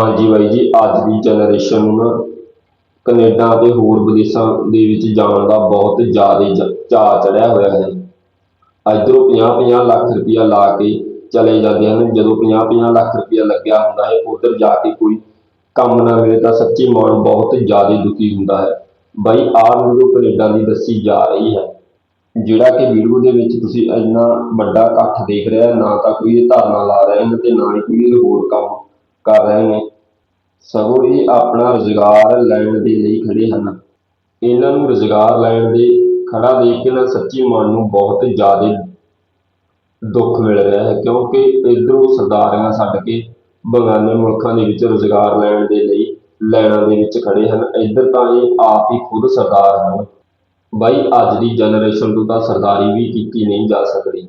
ਹਾਂਜੀ ਬਾਈ ਜੀ, ਅੱਜ ਦੀ ਜਨਰੇਸ਼ਨ ਨੂੰ ਨਾ ਕੈਨੇਡਾ ਤੇ ਹੋਰ ਵਿਦੇਸ਼ਾਂ ਦੇ ਵਿੱਚ ਜਾਣ ਦਾ ਬਹੁਤ ਜ਼ਿਆਦਾ ਚਾਅ ਚੜਿਆ ਹੋਇਆ ਹੈ। ਇੱਧਰੋਂ 50-50 ਲੱਖ ਰੁਪਇਆ ਲਾ ਕੇ ਚਲੇ ਜਾਂਦੇ ਹਨ। ਜਦੋਂ 50-50 ਲੱਖ ਰੁਪਇਆ ਲੱਗਿਆ ਹੁੰਦਾ ਹੈ, ਉੱਧਰ ਜਾ ਕੇ ਕੋਈ ਕੰਮ ਨਾ ਮਿਲੇ ਤਾਂ ਸੱਚੀ ਮਨ ਬਹੁਤ ਜ਼ਿਆਦਾ ਦੁਖੀ ਹੁੰਦਾ ਹੈ। ਬਾਈ, ਆਹ ਵੀਡੀਓ ਕੈਨੇਡਾ ਦੀ ਦੱਸੀ ਜਾ ਰਹੀ ਹੈ, ਜਿਹੜਾ ਕਿ ਵੀਡੀਓ ਦੇ ਵਿੱਚ ਤੁਸੀਂ ਇੰਨਾ ਵੱਡਾ ਇਕੱਠ ਦੇਖ ਰਿਹਾ ਨਾ ਤਾਂ ਕੋਈ ਇਹ ਧਰਨਾ ਲਾ ਰਹੇ ਹਨ ਤੇ ਨਾ ਹੀ ਕੋਈ ਇਹ ਹੋਰ ਕੰਮ ਕਰ ਰਹੇ ਨੇ। ਸਗੋਂ ਇਹ ਆਪਣਾ ਰੁਜ਼ਗਾਰ ਲੈਣ ਦੇ ਲਈ ਖੜੇ ਹਨ। ਇਹਨਾਂ ਨੂੰ ਰੁਜ਼ਗਾਰ ਲੈਣ ਦੇ ਖੜਾ ਦੇਖ ਕੇ ਨਾ ਸੱਚੀ ਮਨ ਨੂੰ ਬਹੁਤ ਜ਼ਿਆਦਾ ਦੁੱਖ ਮਿਲ ਰਿਹਾ ਹੈ, ਕਿਉਂਕਿ ਇਧਰੋਂ ਸਰਦਾਰੀਆਂ ਛੱਡ ਕੇ ਬਗਾਨੇ ਮੁਲਕਾਂ ਦੇ ਵਿੱਚ ਰੁਜ਼ਗਾਰ ਲੈਣ ਦੇ ਲਈ ਲਾਈਨਾਂ ਦੇ ਵਿੱਚ ਖੜੇ ਹਨ। ਇੱਧਰ ਤਾਂ ਇਹ ਆਪ ਹੀ ਖੁਦ ਸਰਦਾਰ ਹਨ। ਬਾਈ, ਅੱਜ ਦੀ ਜਨਰੇਸ਼ਨ ਤੋਂ ਤਾਂ ਸਰਦਾਰੀ ਵੀ ਕੀਤੀ ਨਹੀਂ ਜਾ ਸਕਦੀ।